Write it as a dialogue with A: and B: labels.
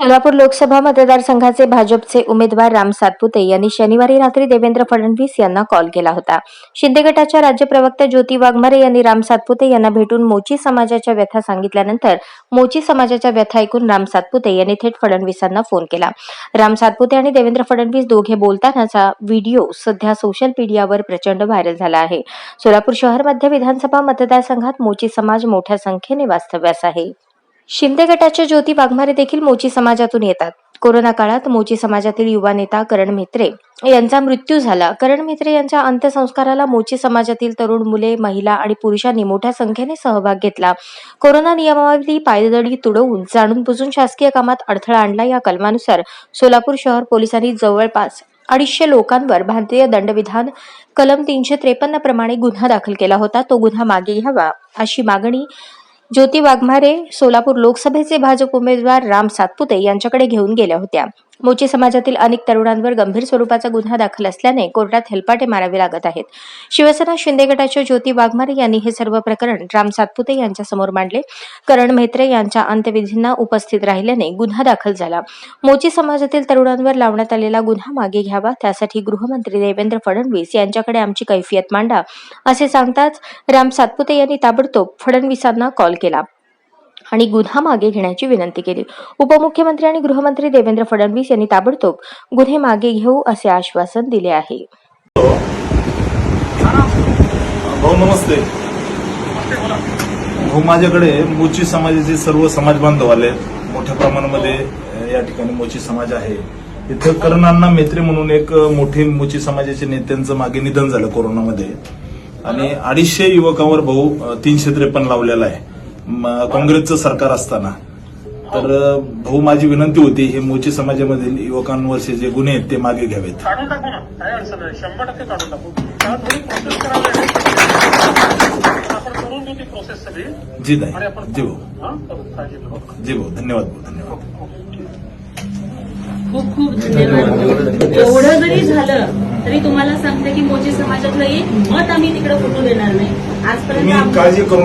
A: सोलापूर लोकसभा मतदारसंघाचे भाजपचे उमेदवार राम सातपुते यांनी शनिवारी रात्री देवेंद्र फडणवीस यांना कॉल केला होता. शिंदे गटाच्या राज्य प्रवक्त्या ज्योती वाघमारे यांनी राम सातपुते यांना भेटून मोची समाजाच्या व्यथा सांगितल्यानंतर मोची समाजाच्या व्यथा ऐकून राम सातपुते यांनी थेट फडणवीसांना फोन केला. राम सातपुते आणि देवेंद्र फडणवीस दोघे बोलतानाचा व्हिडिओ सध्या सोशल मीडियावर प्रचंड व्हायरल झाला आहे. सोलापूर शहर मध्य विधानसभा मतदारसंघात मोची समाज मोठ्या संख्येने वास्तव्यास आहे. शिंदे गटाच्या ज्योती वाघमारे देखील मोची समाजातून येतात. कोरोना काळात मोची समाजातील युवा नेता करण मित्रे यांचा मृत्यू झाला. करण मित्रे यांच्या अंत्यसंस्काराला मोची समाजातील तरुण मुले महिला आणि पुरुषांनी मोठ्या संख्येने सहभाग घेतला. कोरोना नियमावली पायदळी तुडवून जाणून बुजून शासकीय कामात अडथळा आणला या कलमानुसार सोलापूर शहर पोलिसांनी जवळपास अडीचशे लोकांवर भारतीय दंडविधान कलम तीनशे त्रेपन्न प्रमाणे गुन्हा दाखल केला होता. तो गुन्हा मागे घ्यावा अशी मागणी ज्योती वाघमारे सोलापूर लोकसभेचे भाजप उमेदवार राम सातपुते यांच्याकडे घेऊन गेल्या होत्या. मोची समाजातील अनेक तरुणांवर गंभीर स्वरूपाचा गुन्हा दाखल असल्याने कोर्टात हेलपाटे मारावे लागत आहेत. शिवसेना शिंदे गटाच्या ज्योती वाघमारे यांनी हे सर्व प्रकरण राम सातपुते यांच्या समोर मांडले. करण म्हेत्रे यांच्या अंत्यविधींना उपस्थित राहिल्याने गुन्हा दाखल झाला. मोची समाजातील तरुणांवर लावण्यात आलेला गुन्हा मागे घ्यावा त्यासाठी गृहमंत्री देवेंद्र फडणवीस यांच्याकडे आमची कैफियत मांडा असे सांगताच राम सातपुते यांनी ताबडतोब फडणवीसांना कॉल केला. आणि गुन्हा मागे घेण्याची विनंती केली. उपमुख्यमंत्री आणि गृहमंत्री देवेंद्र फडणवीस यांनी ताबडतोब गुन्हे मागे घेऊ असे आश्वासन दिले आहे.
B: नमस्ते. भाऊ माझ्याकडे मोची समाजाचे सर्व समाज बांधव आले. मोठ्या प्रमाणामध्ये या ठिकाणी मोची समाज आहे. इथं कर्णांना मेत्रे म्हणून एक मोठे मोची समाजाचे नेत्यांचं मागे निधन झालं कोरोनामध्ये. आणि अडीचशे युवकांवर भाऊ तीनशे त्रेपन्न लावलेला आहे. काँग्रेसचं सरकार असताना. तर भाऊ माझी विनंती होती हे मोची समाजामधील युवकांवरचे जे गुन्हे आहेत ते मागे घ्यावेत.
C: काढून टाकू ना. काय अडचण नाही. शंभर टक्के काढून टाकू. त्याला थोडी प्रोसेस करावी लागेल. आपण करून देऊ ती प्रोसेस सगळी.
B: जी
C: आणि
B: नाही
C: आपण
B: जी भाऊ.
C: हा? करू. काळजी करू
B: जी भाऊ. धन्यवाद भाऊ. धन्यवाद.
D: खूप खूप धन्यवाद. एवढं जरी झालं तरी तुम्हाला सांगते की मोची समाजातलं एक मत आम्ही तिकडे फुटू देणार नाही. आजपर्यंत
B: काळजी करू